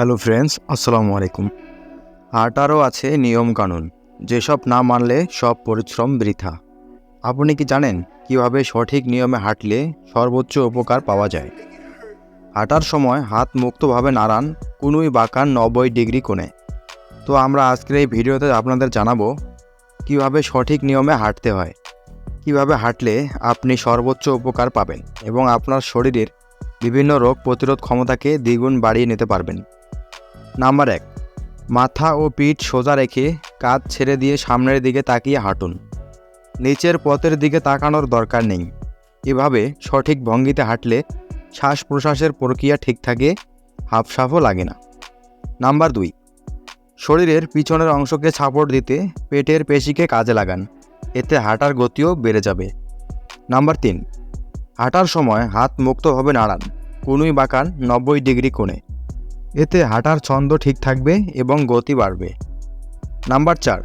Hello friends, আসসালামু আলাইকুম। হাঁটারও আছে নিয়ম কানুন। যেসব না মানলে সব পরিশ্রম বৃথা। আপনি কি জানেন কীভাবে সঠিক নিয়মে হাঁটলে সর্বোচ্চ উপকার পাওয়া যায়? হাঁটার সময় হাত মুক্তভাবে নাড়ান, কোনোই বাঁকান নব্বই ডিগ্রি কোণে। তো আমরা আজকের এই ভিডিওতে আপনাদের জানাব কীভাবে সঠিক নিয়মে হাঁটতে হয়। কীভাবে হাঁটলে আপনি সর্বোচ্চ উপকার পাবেন এবং আপনার শরীরের বিভিন্ন রোগ প্রতিরোধ ক্ষমতাকে দ্বিগুণ বাড়িয়ে নিতে পারবেন। নাম্বার এক, মাথা ও পিঠ সোজা রেখে কাঁধ ছেড়ে দিয়ে সামনের দিকে তাকিয়ে হাঁটুন। নিচের পথের দিকে তাকানোর দরকার নেই। এভাবে সঠিক ভঙ্গিতে হাঁটলে শ্বাস প্রশ্বাসের প্রক্রিয়া ঠিক থাকে, হাফসাফও লাগে না। নাম্বার দুই, শরীরের পিছনের অংশকে ছাপড় দিতে পেটের পেশিকে কাজে লাগান। এতে হাঁটার গতিও বেড়ে যাবে। নাম্বার তিন, হাঁটার সময় হাত মুক্তভাবে নাড়ান। কোনোই বাঁকান নব্বই ডিগ্রি কোণে। এতে হাঁটার ছন্দ ঠিক থাকবে এবং গতি বাড়বে। নাম্বার চার,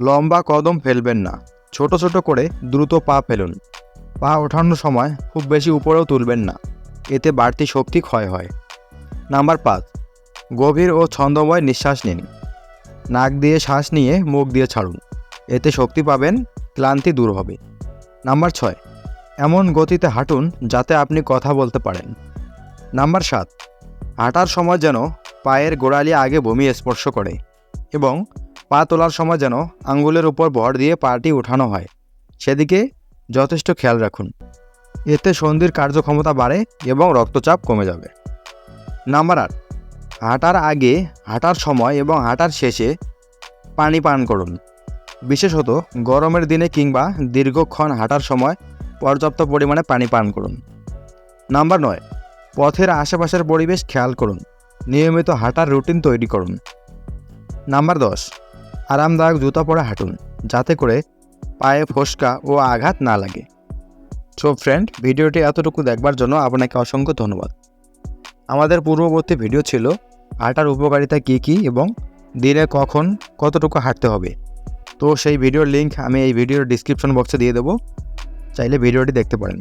লম্বা কদম ফেলবেন না। ছোট ছোট করে দ্রুত পা ফেলুন। পা ওঠানোর সময় খুব বেশি উপরেও তুলবেন না। এতে বাড়তি শক্তি ক্ষয় হয়। নাম্বার পাঁচ, গভীর ও ছন্দময় নিঃশ্বাস নিন। নাক দিয়ে শ্বাস নিয়ে মুখ দিয়ে ছাড়ুন। এতে শক্তি পাবেন, ক্লান্তি দূর হবে। নাম্বার ছয়, এমন গতিতে হাঁটুন যাতে আপনি কথা বলতে পারেন। নাম্বার সাত হাঁটার সময় যেন পায়ের গোড়ালি আগে ভূমি স্পর্শ করে এবং পা তোলার সময় যেন আঙ্গুলের উপর ভর দিয়ে পাটি উঠানো হয়। সেদিকে যথেষ্ট খেয়াল রাখুন। এতে সন্ধির কার্যক্ষমতা বাড়ে এবং রক্তচাপ কমে যাবে। নাম্বার আট, হাঁটার আগে, হাঁটার সময় এবং হাঁটার শেষে পানি পান করুন। বিশেষত গরমের দিনে কিংবা দীর্ঘক্ষণ হাঁটার সময় পর্যাপ্ত পরিমাণে পানি পান করুন। নাম্বার নয় পথের আশেপাশের পরিবেশ খেয়াল করুন। নিয়মিত হাঁটার রুটিন তৈরি করুন। নাম্বার দশ, আরামদায়ক জুতা পরে হাঁটুন, যাতে করে পায়ে ফোসকা ও আঘাত না লাগে। সো ফ্রেন্ড ভিডিওটি এতটুকু দেখবার জন্য আপনাকে অসংখ্য ধন্যবাদ। আমাদের পূর্ববর্তী ভিডিও ছিল, হাঁটার উপকারিতা কী কী এবং দিনে কখন কতটুকু হাঁটতে হবে? তো সেই ভিডিওর লিঙ্ক আমি এই ভিডিওর ডিসক্রিপশন বক্সে দিয়ে দেবো। চাইলে ভিডিওটি দেখতে পারেন।